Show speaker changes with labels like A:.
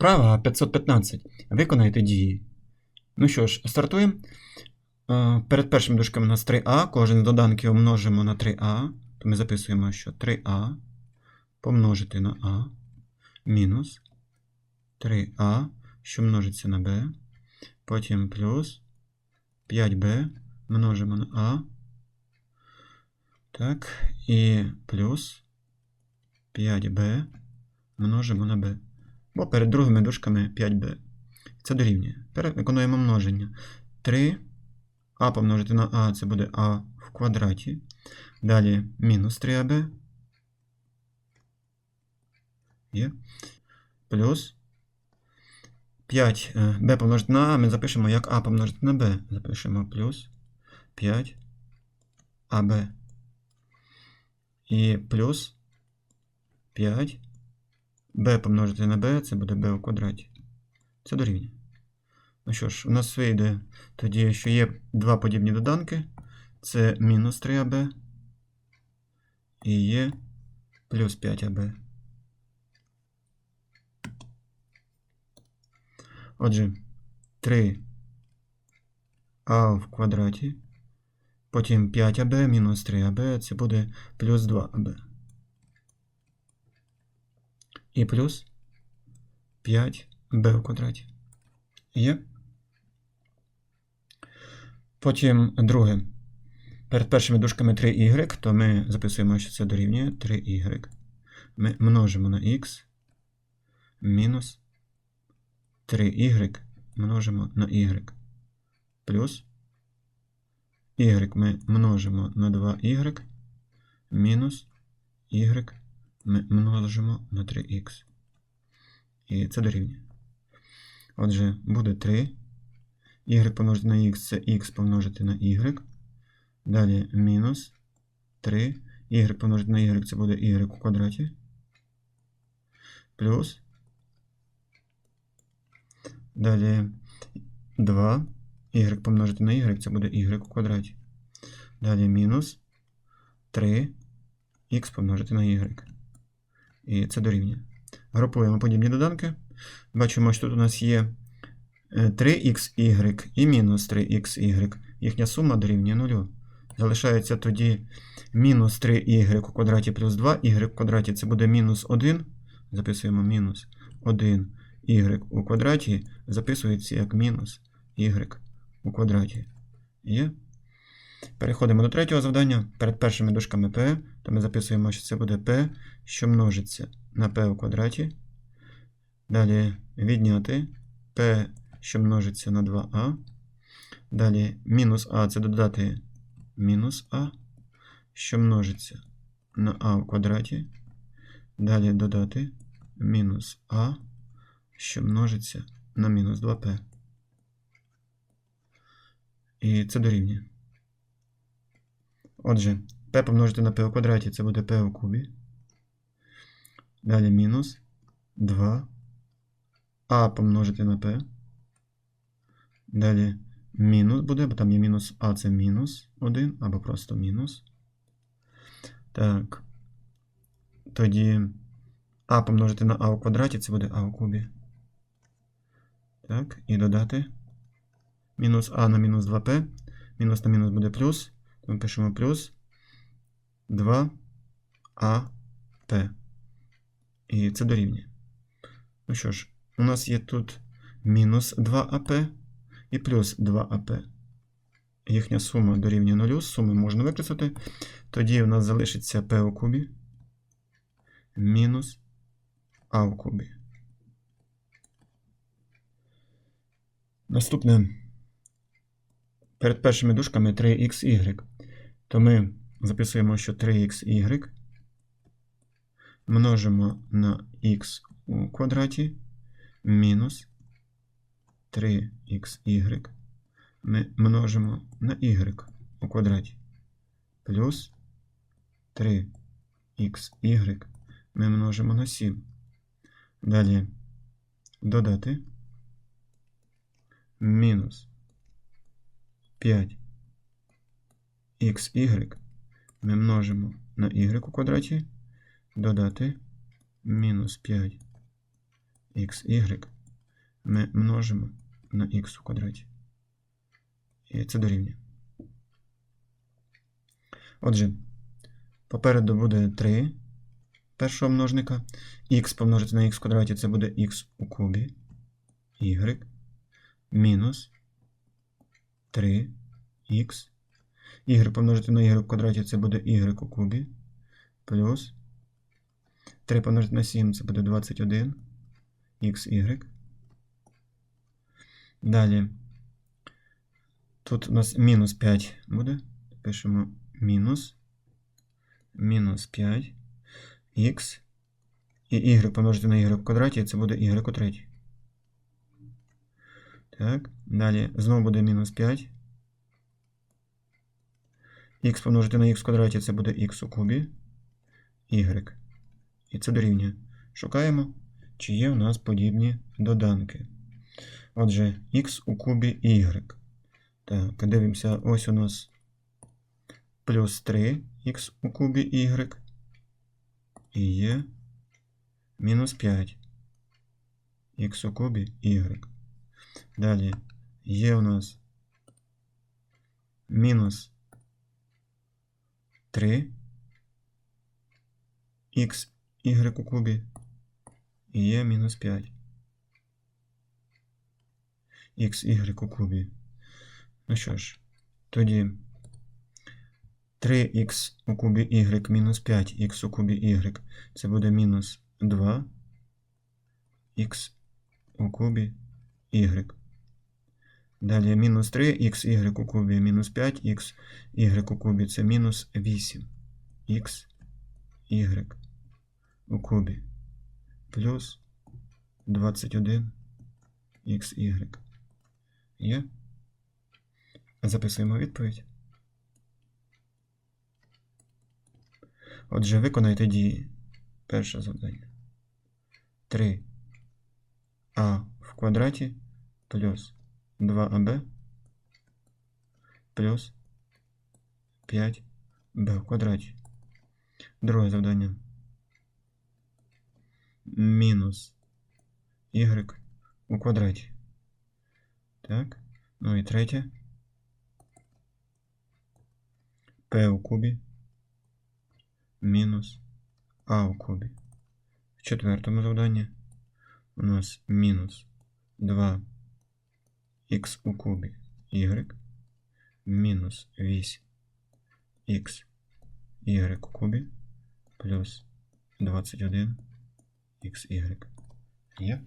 A: Вправа 515. Виконайте дії. Ну що ж, стартуємо. Е, Перед першим дужками у нас 3а. Кожен з доданків множимо на 3а. То ми записуємо, що 3а помножити на а мінус 3а, що множиться на b. Потім плюс 5b множимо на а. Так, і плюс 5b множимо на b. Бо перед другими дужками 5b. Це дорівнює. Тепер виконуємо множення. 3 а помножити на а це буде а в квадраті. Далі мінус 3аб. Є. Плюс 5 b помножити на а ми запишемо як а помножити на b. Запишемо плюс 5 аб. І плюс 5 b помножити на b, це буде b у квадраті. Це дорівнює. Ну що ж, у нас вийде тоді, що є два подібні доданки. Це мінус 3аб і є плюс 5аб. Отже, 3а в квадраті. Потім 5аб мінус 3аб це буде плюс 2аб. І плюс 5b в квадраті. Є. Потім друге. Перед першими дужками 3y, то ми записуємо, що це дорівнює 3y. Ми множимо на x мінус 3y множимо на y. Плюс y ми множимо на 2y мінус y ми множимо на 3х. І це дорівнює. Отже, буде 3. y помножити на x це x помножити на y. Далі мінус 3. y помножити на y це буде y у квадраті. Плюс. Далі 2. y помножити на y це буде y у квадраті. Далі мінус 3. х помножити на y. І це дорівнює. Групуємо подібні доданки. Бачимо, що тут у нас є 3xy і мінус 3xy. Їхня сума дорівнює 0. Залишається тоді мінус 3y у квадраті плюс 2y в квадраті це буде мінус 1. Записуємо мінус 1 y у квадраті, записується як мінус y у квадраті. Є? Переходимо до третього завдання. Перед першими дужками p, то ми записуємо, що це буде p, що множиться на p у квадраті. Далі відняти p, що множиться на 2а. Далі мінус а це додати мінус а, що множиться на а в квадраті. Далі додати мінус а, що множиться на мінус 2p. І це дорівнює. Отже, p помножити на p у квадраті це буде p у кубі. Далі мінус 2 а помножити на p. Далі мінус буде, бо там є мінус а це мінус 1, або просто мінус. Так. Тоді а помножити на а у квадраті це буде а у кубі. Так, і додати. Мінус а на мінус 2p. Мінус на мінус буде плюс. Ми пишемо плюс 2ап. І це дорівнює. Ну що ж, у нас є тут мінус 2ап і плюс 2ап. Їхня сума дорівнює 0. Суми можна використати. Тоді у нас залишиться p у кубі мінус а в кубі. Наступне. Перед першими дужками 3xy. То ми записуємо, що 3xy множимо на х у квадраті мінус 3xy ми множимо на y у квадраті плюс 3xy ми множимо на 7. Далі додати мінус 5 xy ми множимо на y у квадраті, додати мінус 5 xy ми множимо на х у квадраті. І це дорівнює. Отже, попереду буде 3 першого множника. х помножити на х в квадраті це буде х у кубі. y мінус 3х. y помножити на y в квадраті це буде y у кубі. Плюс 3 помножити на 7 це буде 21 xy. Далі. Тут у нас мінус 5 буде. Пишемо мінус. Мінус 5 х. І y помножити на y в квадраті, це буде y у третій. Так, далі знову буде мінус 5. Х помножити на х в квадраті, це буде х у кубі. Y. І це дорівнює. Шукаємо, чи є у нас подібні доданки. Отже, х у кубі y. Так, дивимося, ось у нас плюс 3 х у кубі y. І є мінус 5 х у кубі y. Далі є у нас мінус 3 х у кубі і є мінус 5 xy у кубі. Ну що ж, тоді 3х у кубі y мінус 5х у кубі y. Це буде мінус 2 х у кубі y. Далі мінус 3 xy у кубі мінус 5 х y у кубі це мінус 8 х y у кубі плюс 21 xy. Є? Записуємо відповідь. Отже, виконайте дії. Перше завдання. 3 а в квадраті плюс 2аб плюс 5b в квадраті. Друге завдання. Мінус y у квадраті. Так. Ну і третє. p у кубі мінус а у кубі. В четвертому завданні у нас мінус 2 х у кубі y мінус 8 х y у кубі плюс 21 xy. Є?